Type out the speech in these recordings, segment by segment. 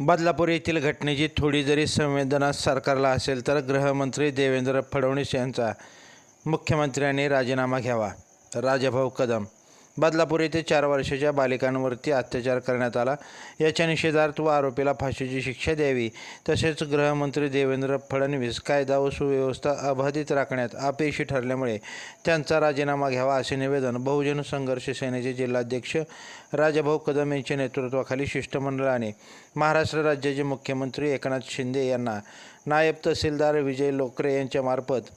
बदलापूर येथील घटनेची थोडी जरी संवेदना सरकारला असेल तर गृहमंत्री देवेंद्र फडणवीस यांचा मुख्यमंत्र्यांनी राजीनामा घ्यावा. राजाभाऊ कदम बदलापूर येथे चार वर्षाच्या बालिकांवरती अत्याचार करण्यात आला. याच्या निषेधार्थ व आरोपीला फाशीची शिक्षा द्यावी तसेच गृहमंत्री देवेंद्र फडणवीस कायदा व सुव्यवस्था अबाधित राखण्यात अपयशी ठरल्यामुळे त्यांचा राजीनामा घ्यावा असे निवेदन बहुजन संघर्ष सेनेचे जिल्हाध्यक्ष राजाभाऊ कदम यांच्या नेतृत्वाखाली शिष्टमंडळाने महाराष्ट्र राज्याचे मुख्यमंत्री एकनाथ शिंदे यांना नायब तहसीलदार विजय लोकरे यांच्यामार्फत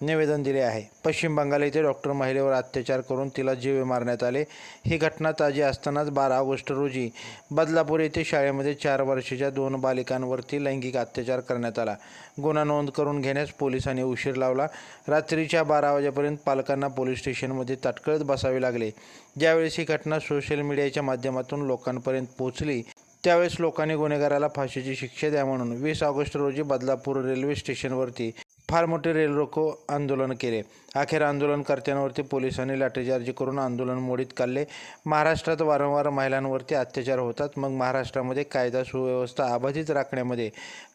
निवेदन दिले आहे. पश्चिम बंगाल येथे डॉक्टर महिलेवर अत्याचार करून तिला जीवे मारण्यात आले. ही घटना ताजी असतानाच बारा ऑगस्ट रोजी बदलापूर येथे शाळेमध्ये चार वर्षाच्या दोन बालिकांवरती लैंगिक अत्याचार करण्यात आला. गुन्हा नोंद करून घेण्यास पोलिसांनी उशीर लावला. रात्रीच्या बारा वाजेपर्यंत पालकांना पोलीस स्टेशनमध्ये ताटकळत बसावे लागले. ज्यावेळेस ही घटना सोशल मीडियाच्या माध्यमातून लोकांपर्यंत पोहोचली त्यावेळेस लोकांनी गुन्हेगाराला फाशीची शिक्षा द्या म्हणून वीस ऑगस्ट रोजी बदलापूर रेल्वे स्टेशनवरती फार मोठे रेल रोको आंदोलन केले. अखेर आंदोलनकर्त्यांवरती पोलिसांनी लाठीचार्ज करून आंदोलन मोडीत काढले. महाराष्ट्रात वारंवार महिलांवरती अत्याचार होतात. मग महाराष्ट्रामध्ये कायदा सुव्यवस्था अबाधित राखण्यामध्ये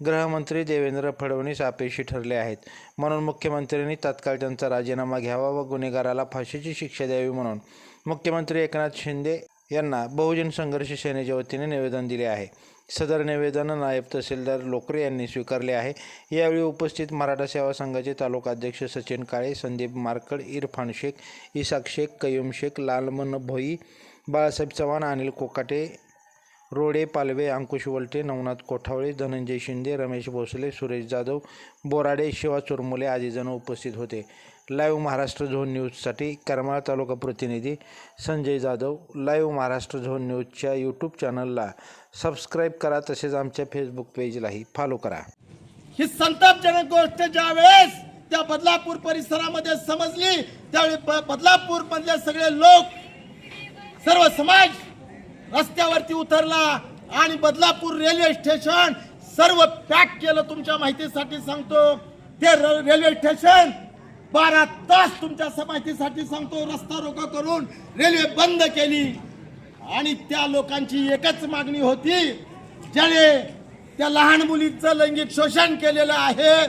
गृहमंत्री देवेंद्र फडणवीस अपेक्षी ठरले आहेत. म्हणून मुख्यमंत्र्यांनी तात्काळ त्यांचा राजीनामा घ्यावा व गुन्हेगाराला फाशीची शिक्षा द्यावी म्हणून मुख्यमंत्री एकनाथ शिंदे यांना बहुजन संघर्ष सेनेच्या वतीने निवेदन दिले आहे. सदर निवेदन नायब तहसीलदार लोकरे यांनी स्वीकारले आहे. यावेळी उपस्थित मराठा सेवा संघाचे तालुका अध्यक्ष सचिन काळे संदीप मारकड इरफान शेख इसाक शेख कयूम शेख लालमन भोई बाळासाहेब चव्हाण अनिल कोकाटे रोडे पालवे अंकुश वलटे नवनाथ कोठावळे धनंजय शिंदे रमेश भोसले सुरेश जाधव बोराडे शिवा चुरमुले आदी जण उपस्थित होते. लाईव्ह महाराष्ट्र झोन न्यूजसाठी करमाळ तालुका प्रतिनिधी संजय जाधव. लाईव्ह महाराष्ट्र झोन न्यूजच्या यूट्यूब चॅनलला सबस्क्राईब करा तसेच आमच्या फेसबुक पेजलाही फॉलो करा. ही संतापजनक गोष्ट ज्या वेळेस त्या बदलापूर परिसरामध्ये समजली त्यावेळी बदलापूर मधले सगळे लोक सर्व समाज रस्त्यावरती उतरला आणि बदलापूर रेल्वे स्टेशन सर्व पॅक केलं. तुमच्या माहितीसाठी सांगतो ते र- रेल्वे स्टेशन बारा तास तुमच्या स- सांगतो रस्ता रोका करून रेल्वे बंद केली. आणि त्या लोकांची एकच मागणी होती ज्याने त्या लहान मुलीचं लैंगिक शोषण केलेलं आहे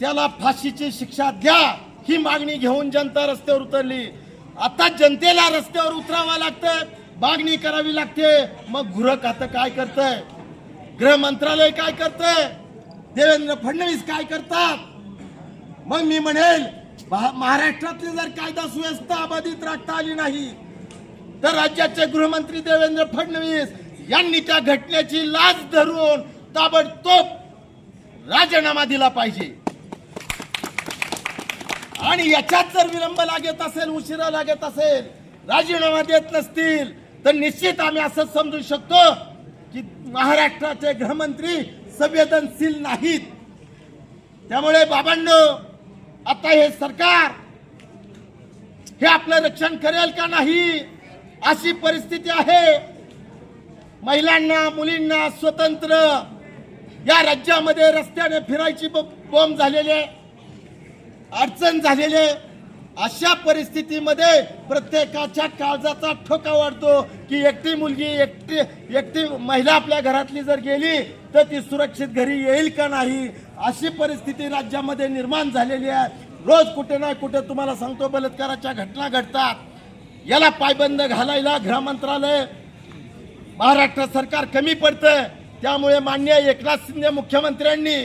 त्याला फाशीची शिक्षा द्या ही मागणी घेऊन जनता रस्त्यावर उतरली. आता जनतेला रस्त्यावर उतरावं लागतंय मागणी करावी लागते. मग गृह खातं काय करतंय? गृह मंत्रालय काय करतंय? देवेंद्र फडणवीस काय करतात? मग मी म्हणेल महाराष्ट्रातली जर कायदा सुव्यवस्था अबाधित राखता आली नाही तर राज्याचे गृहमंत्री देवेंद्र फडणवीस यांनी त्या घटनेची लाज धरून ताबडतोब राजीनामा दिला पाहिजे. आणि याच्यात जर विलंब लागत असेल उशिरा लागत असेल राजीनामा देत नसतील तर निश्चित आम्ही असं समजू शकतो की महाराष्ट्राचे गृहमंत्री संवेदनशील नाहीत. त्यामुळे बाबांनो आता हे सरकार हे आपलं रक्षण करेल का नाही अशी परिस्थिती आहे. महिलांना मुलींना स्वतंत्र या राज्यामध्ये रस्त्याने फिरायची ब- बॉम्ब झालेले अडचण झालेले अशा परिस्थितीमध्ये प्रत्येकाच्या काळजाचा ठोका वाढतो की एकटी मुलगी एकटी एकटी महिला आपल्या घरातली जर गेली तर ती सुरक्षित घरी येईल का नाही? अशी परिस्थिती राज्यामध्ये निर्माण झालेली आहे. रोज कुठे ना कुठे तुम्हाला सांगतो बलात्काराच्या घटना घडतात. याला पायबंद घालायला गृहमंत्रालय महाराष्ट्र सरकार कमी पडतं त्यामुळे मान्य एकनाथ शिंदे मुख्यमंत्र्यांनी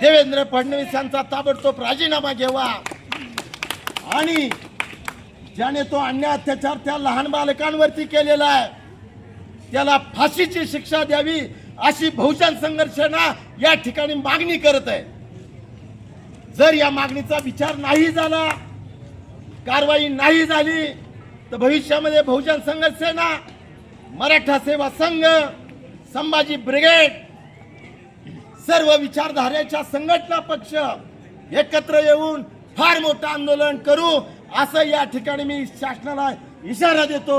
देवेंद्र फडणवीस यांचा ताबडतोब राजीनामा घ्यावा. आणि ज्याने तो अन्याय अत्याचार त्या लहान बालकांवरती केलेला आहे त्याला फाशीची शिक्षा द्यावी. अशी बहुजन संघर्षना या ठिकाणी मागणी करत आहे. जर या मागणीचा विचार नाही झाला कारवाई नाही झाली तर भविष्यामध्ये बहुजन संघर्ष सेना मराठा सेवा संघ संभाजी ब्रिगेड सर्व विचारधारेच्या संघटना पक्ष एकत्र येऊन फार मोठं आंदोलन करू असं या ठिकाणी मी शासनाला इशारा देतो.